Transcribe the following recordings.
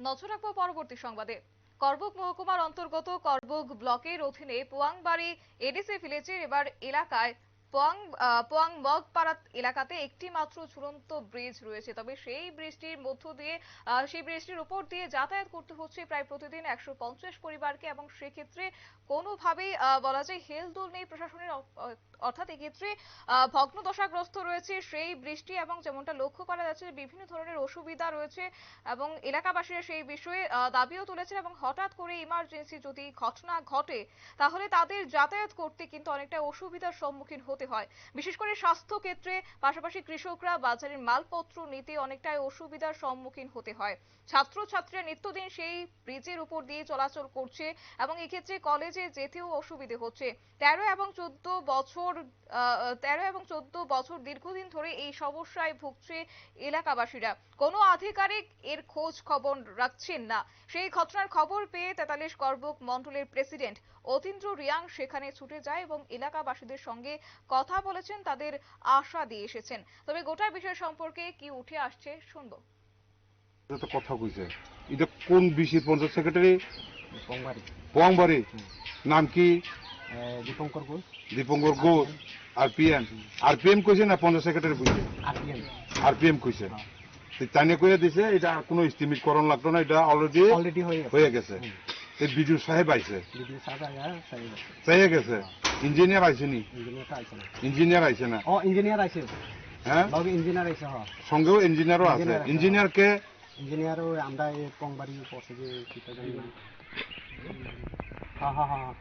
নজর রাখব পরবর্তী সংবাদে। করবুক মহকুমার অন্তর্গত করবুক ব্লকের অধীনে পোয়াংবাড়ি এডিসি ভিলেজের এবার এলাকায় পোয়াং মগপাড়া এলাকাতে একটি মাত্র ঝুলন্ত ব্রিজ রয়েছে। তবে সেই ব্রিজটির মধ্য দিয়ে সেই ব্রিজটির উপর দিয়ে যাতায়াত করতে হচ্ছে প্রায় প্রতিদিন একশো পঞ্চাশ পরিবারকে এবং সেক্ষেত্রে কোনোভাবেই বলা যায় হেলদোল নেই প্রশাসনের অর্থাৎ এক্ষেত্রে ভগ্নদশাগ্রস্ত রয়েছে সেই বৃষ্টি এবং যেমনটা লক্ষ্য করা যাচ্ছে বিভিন্ন ধরনের অসুবিধা রয়েছে এবং এলাকাবাসীরা সেই বিষয়ে দাবিও তুলেছেন এবং হঠাৎ করে ইমার্জেন্সি যদি ঘটনা ঘটে, তাহলে তাদের যাতায়াত করতে কিন্তু অনেকটা অসুবিধার সম্মুখীন হতে হয়। বিশেষ করে স্বাস্থ্য ক্ষেত্রে পাশাপাশি কৃষকরা বাজারের মালপত্র নিতে অনেকটাই অসুবিধার সম্মুখীন হতে হয়। ছাত্রছাত্রীরা নিত্যদিন সেই ব্রিজের উপর দিয়ে চলাচল করছে এবং এক্ষেত্রে কলেজে যেতেও অসুবিধে হচ্ছে। তেরো এবং চোদ্দ বছর তেরো এবং চোদ্দ বছর দীর্ঘদিন ধরে এই সমস্যায় ভুগছে এলাকাবাসীরা। কোনো আধিকারিক এর খোঁজ খবর রাখছেন না। সেই ঘটনার খবর পেয়ে তেতাল্লিশ করবুক মন্ডলের প্রেসিডেন্ট অতীন্দ্র রিয়াং সেখানে ছুটে যায় এবং এলাকাবাসীদের সঙ্গে কথা বলেছেন তাদের আশা দিয়ে এসেছেন। তবে গোটা বিষয় সম্পর্কে কি উঠে আসছে শুনব। এটা তো কথা কইছে। এটা কোন বিসির পঞ্চায়েত সেক্রেটারি? বংবাড়ি নাম কি? Dipankar Ghosh. Dipankar Ghosh. R PM R PM কইছে না পঞ্চায়েত সেক্রেটারি কইছে? আরপিএম। আর পিএম কইছে তাইনে কইয়া দিছে এটা কোনো এস্টিমেট করণ লাগতো না এটা অলরেডি অলরেডি হয়ে গেছে। হয়ে বিজু সাহেব আইছে। বিডিও সাহেব আয়া সাহেব চাইয়া গেছে? ইঞ্জিনিয়ার আইছে নি? ইঞ্জিনিয়ার আইছে না। ও ইঞ্জিনিয়ার আইছে। হ্যাঁ? লগে ইঞ্জিনিয়ার আইছে হ। সঙ্গেও ইঞ্জিনিয়ারও আছে। ইঞ্জিনিয়ার কে ইঞ্জিনিয়ার ওই আমরা এই পংবাড়ি পড়ছে যে কিটা জানি না। হ্যাঁ হ্যাঁ হ্যাঁ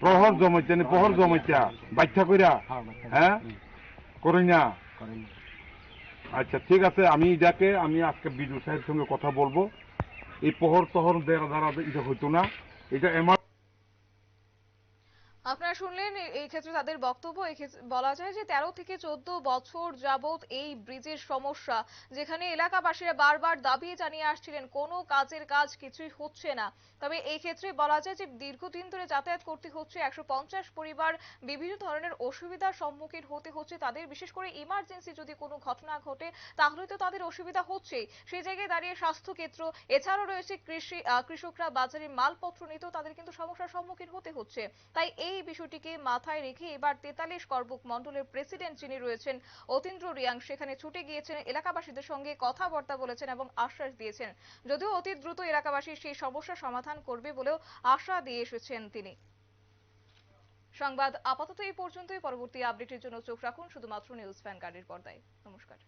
প্রহর জমাইতে প্রহর জমাইতা বাচ্চা কইরা? হ্যাঁ? করি না আচ্ছা ঠিক আছে আমি এটাকে আমি আজকে বিজু সাহেবের সঙ্গে কথা বলব। এই পহর তহর দ্বারা দ্বারা এটা হইতো না। এটা এমার আপনারা শুনলেন এই ক্ষেত্রে তাদের বক্তব্য। বলা যায় যে তেরো থেকে চোদ্দ বছর যাবত এই ব্রিজের সমস্যা, যেখানে এলাকাবাসীরা বারবার দাবি জানিয়ে আসছিলেন, কোনো কাজের কাজ কিছুই হচ্ছে না। তবে এই ক্ষেত্রে বলা যায় যে দীর্ঘদিন ধরে যাতায়াত করতে হচ্ছে, একশো পঞ্চাশ পরিবার বিভিন্ন ধরনের অসুবিধার সম্মুখীন হতে হচ্ছে। তাদের বিশেষ করে ইমার্জেন্সি যদি কোনো ঘটনা ঘটে, তাহলে তো তাদের অসুবিধা হচ্ছেই। সেই জায়গায় দাঁড়িয়ে স্বাস্থ্য ক্ষেত্র এছাড়াও রয়েছে কৃষি কৃষকরা বাজারে মালপত্র নিতেও তাদের কিন্তু সমস্যার সম্মুখীন হতে হচ্ছে। তাই এই বিষয়টিকে মাথায় রেখে এবার তেতাল্লিশ করবুক মন্ডলের প্রেসিডেন্ট যিনি রয়েছেন অতীন্দ্র রিয়াং, সেখানে ছুটে গিয়েছেন এলাকাবাসীদের সঙ্গে কথাবার্তা বলেছেন এবং আশ্বাস দিয়েছেন। যদিও অতি দ্রুত এলাকাবাসী সেই সমস্যা সমাধান করবে বলেও আশা দিয়ে এসেছেন তিনি। সংবাদ আপাতত এই পর্যন্তই। পরবর্তী আপডেটের জন্য চোখ রাখুন, শুধুমাত্র নিউজ ফ্যান কার্ডের পর্দায়। নমস্কার।